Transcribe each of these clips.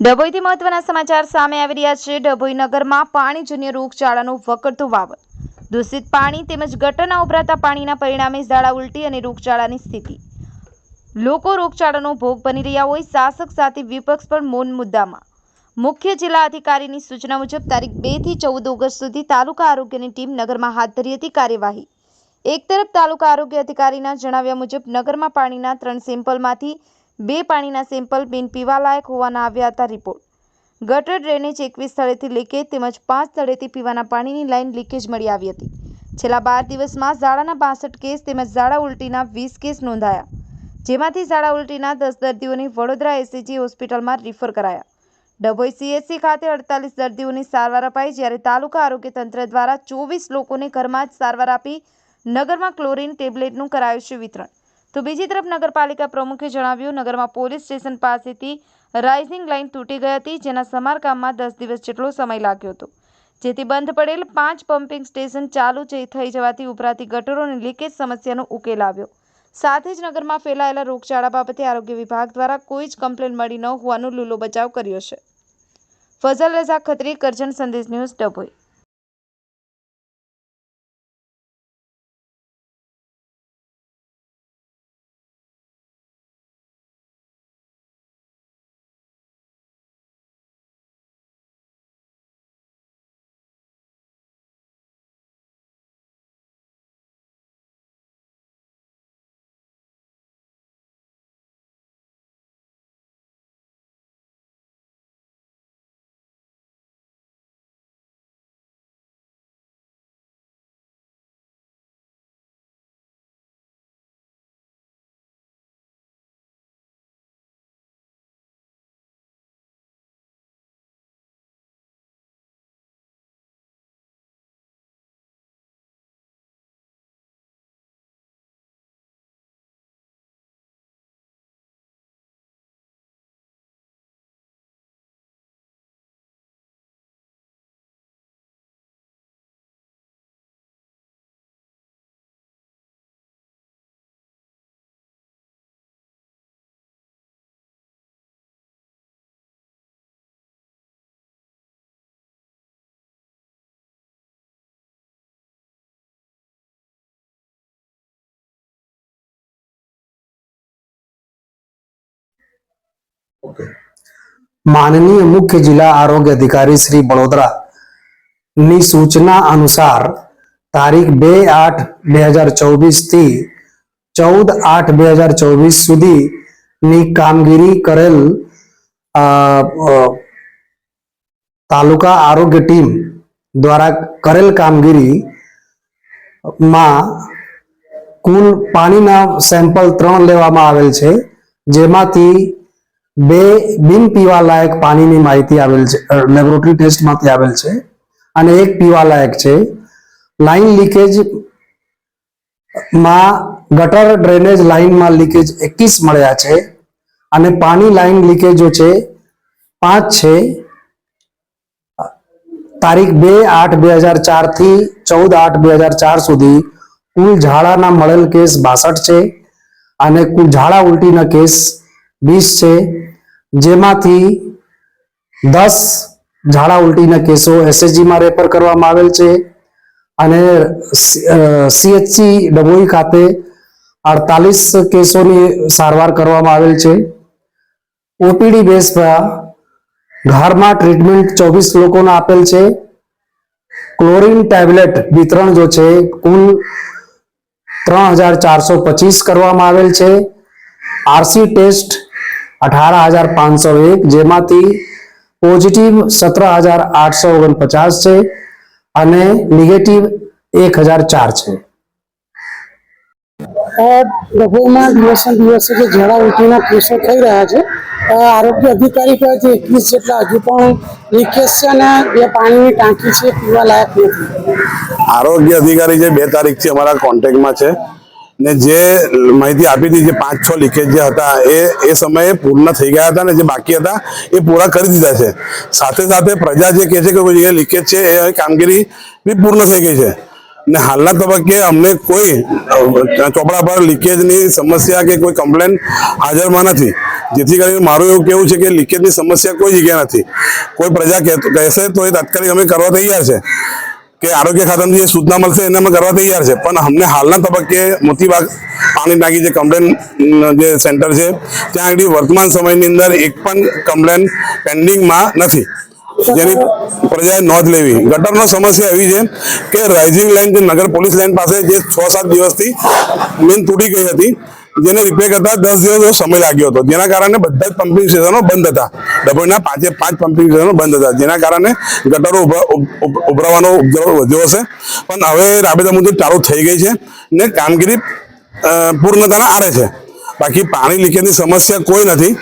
ડભોઈથી મહત્વના સમાચાર સામે આવી રહ્યા છે. ડભોઈ નગરમાં પાણીજન્ય રોગચાળાનો વકરતું વાવર. દૂષિત પાણી તેમજ ગટરના ઉભરાતા પાણીના પરિણામે ઝાડા ઉલટી અને રોગચાળાની સ્થિતિ. લોકો રોગચાળાનો ભોગ બની રહ્યા હોય શાસક સાથે વિપક્ષ પણ મૌન મુદ્દામાં. મુખ્ય જિલ્લા અધિકારીની સૂચના મુજબ તારીખ બેથી ચૌદ ઓગસ્ટ સુધી તાલુકા આરોગ્યની ટીમ નગરમાં હાથ ધરી હતી કાર્યવાહી. એક તરફ તાલુકા આરોગ્ય અધિકારીના જણાવ્યા મુજબ નગરમાં પાણીના ત્રણ સેમ્પલમાંથી બે પાણીના સેમ્પલ બિન પીવાલાયક હોવાના આવ્યા હતા રિપોર્ટ. ગટર ડ્રેનેજ એકવીસ સ્થળેથી લીકેજ તેમજ પાંચ સ્થળેથી પીવાના પાણીની લાઇન લીકેજ મળી આવી હતી. છેલ્લા બાર દિવસમાં ઝાડાના બાસઠ કેસ તેમજ ઝાડા ઉલટીના વીસ કેસ નોંધાયા, જેમાંથી ઝાડા ઉલટીના દસ દર્દીઓને વડોદરા એસસીજી હોસ્પિટલમાં રિફર કરાયા. ડભોઈ સીએચસી ખાતે અડતાલીસ દર્દીઓની સારવાર અપાઈ, જ્યારે તાલુકા આરોગ્ય તંત્ર દ્વારા ચોવીસ લોકોને ઘરમાં જ સારવાર આપી નગરમાં ક્લોરીન ટેબ્લેટનું કરાયું છે વિતરણ. તો બીજી તરફ નગરપાલિકા પ્રમુખે જણાવ્યું, નગરમાં પોલીસ સ્ટેશન પાસેથી રાઇઝિંગ લાઇન તૂટી ગઈ હતી, જેના સમારકામમાં દસ દિવસ જેટલો સમય લાગ્યો હતો. જેથી બંધ પડેલ પાંચ પમ્પિંગ સ્ટેશન ચાલુ થઈ જવાથી ઉભરાતી ગટરોની લીકેજ સમસ્યાનો ઉકેલ આવ્યો. સાથે જ નગરમાં ફેલાયેલા રોગચાળા બાબતે આરોગ્ય વિભાગ દ્વારા કોઈ જ કમ્પ્લેન મળી ન હોવાનો લૂલો બચાવ કર્યો છે. ફઝલ રઝા ખત્રી, કરજણ સંદેશ ન્યૂઝ ડભોઈ. માનનીય મુખ્ય જિલ્લા આરોગ્ય અધિકારી શ્રી વડોદરા ની સૂચના અનુસાર તારીખ બે આઠ બે હજાર ચોવીસથી ચૌદ આઠ બે હજાર ચોવીસ સુધીની કામગીરી કરેલ તાલુકા આરોગ્ય ટીમ દ્વારા કરેલ કામગીરી માં કુલ પાણીના સેમ્પલ ત્રણ લેવામાં આવેલ છે જેમાંથી બે બિન પીવા લાયક પાણીની માહિતી આવેલ છે. લેબોરેટરી ટેસ્ટમાંથી આવેલ છે. અને એક પીવા લાયક છે. લાઈન લીકેજમાં ગટર ડ્રેનેજ લાઈનમાં લીકેજ એકવીસ મળ્યા છે. અને પાણી લાઈન લીકેજો છે, પાંચ છે. તારીખ બે આઠ બે હજાર ચારથી ચૌદ આઠ બે હજાર ચાર સુધી કુલ ઝાડાના મળેલ કેસ બાસઠ છે. અને કુલ ઝાડા ઉલટીના કેસ વીસ છે. જેમાંથી દસ ઝાડા ઉલટીના કેસો એસએચજીમાં રેફર કરવામાં આવેલ છે અને સીએચસી ડભોઈ ખાતે અડતાલીસ કેસોની સારવાર કરવામાં આવેલ છે. ઓપીડી બેસ પર ઘરમાં ટ્રીટમેન્ટ ચોવીસ લોકોને આપેલ છે. ક્લોરિન ટેબ્લેટ વિતરણ જો છે, કુલ ત્રણ હજાર ચારસો પચીસ કરવામાં આવેલ છે. આરસી ટેસ્ટ અઢાર હજાર પાંચસો એક જેમાંથી પોઝિટિવ સત્તર હજાર આઠસો ઓગણપચાસ છે અને નેગેટિવ એક હજાર ચાર છે. ડભોઈમાં દિવસે દિવસે જે ઝાડા ઉલટીના કેસો થઈ રહ્યા છે આરોગ્ય અધિકારી કહે છે એકવીસ જેટલા હજુ પણ લીકેજ છે અને બે પાણીની ટાંકી છે પીવા લાયક નથી. આરોગ્ય અધિકારી જે બે તારીખથી અમારા કોન્ટેક્ટમાં છે ને જે માહિતી આપી હતી, જે પાંચ છ લીકેજ જે હતા, એ એ સમયે પૂર્ણ થઈ ગયા હતા ને જે બાકી હતા, એ પૂરા કરી દીધા છે. સાથે સાથે પ્રજા જે કહે છે કે કોઈ જગ્યાએ લીકેજ છે, એ કામગીરી બી પૂર્ણ થઈ ગઈ છે. ને હાલના તબક્કે અમને કોઈ ચોપડા પર લીકેજની સમસ્યા કે કોઈ કમ્પ્લેન હાજરમાં નથી. જેથી કરીને મારું એવું કેવું છે કે લીકેજની સમસ્યા કોઈ જગ્યાએ નથી. કોઈ પ્રજા કહેશે તો એ તાત્કાલિક અમે કરવા તૈયાર છે. કે આરોગ્ય ખાતાની જે સૂચના મળશે એને અમે કરવા તૈયાર છે. પણ અમને હાલના તબક્કે મોતીબાગ પાણી ટાંકી જે કમ્પ્લેન જે સેન્ટર છે, ત્યાં આગળ વર્તમાન સમયની અંદર એક પણ કમ્પ્લેન પેન્ડિંગમાં નથી. જેની પ્રજાએ નોંધ લેવી. ગટરનો સમસ્યા એવી છે કે રાઇઝિંગ લાઇન જે નગર પોલીસ લાઇન પાસે જે છ સાત દિવસથી મેન તૂટી ગઈ હતી જેને રિપેર કરતા દસ દિવસ સમય લાગ્યો હતો. જેના કારણે બધા જ પમ્પિંગ સ્ટેશનો બંધ હતા. ડભોઈના પાંચે પાંચ પમ્પિંગ સ્ટેશનો બંધ હતા. જેના કારણે ગટરો ઉભરા- ઉભ- ઉભ- ઉભરાવાનો ઉપદ્રવ વધ્યો હશે. પણ હવે રાબેતા મુજબ ચાલુ થઈ ગઈ છે ને કામગીરી પૂર્ણતાના આરે છે. બાકી પાણી લીકેજની સમસ્યા કોઈ નથી.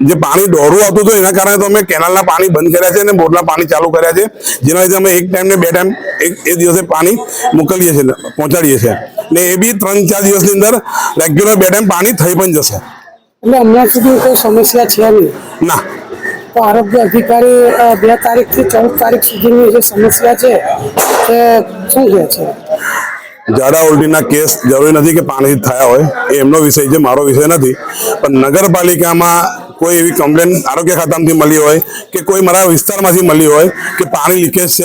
જે પાણી દોરું આવતું હતું એના કારણે તો અમે કેનાલના પાણી બંધ કર્યા છે અને બોરના પાણી ચાલુ કર્યા છે. જેના લીધે અમે એક ટાઈમ ને બે ટાઈમ એક એ દિવસે પાણી મોકલીએ છીએ પહોંચાડીએ છીએ. ને એ બી ત્રણ ચાર દિવસની અંદર રેગ્યુલર બે ટાઈમ પાણી થઈ પણ જશે. એટલે હમણાં સુધી કોઈ સમસ્યા છે નહીં? ના. તો આરોગ્ય અધિકારી બે તારીખથી ચૌદ તારીખ સુધીની જે સમસ્યા છે તે શું કહે છે? ઝાડા ઉલટીના કેસ જરૂરી નથી કે પાણીથી થયા હોય, એ એમનો વિષય છે, મારો વિષય નથી. પણ નગરપાલિકામાં કોઈ એવી કમ્પ્લેન આરોગ્ય ખાતામાંથી મળી હોય કે કોઈ મારા વિસ્તારમાંથી મળી હોય કે પાણી લીકેજ છે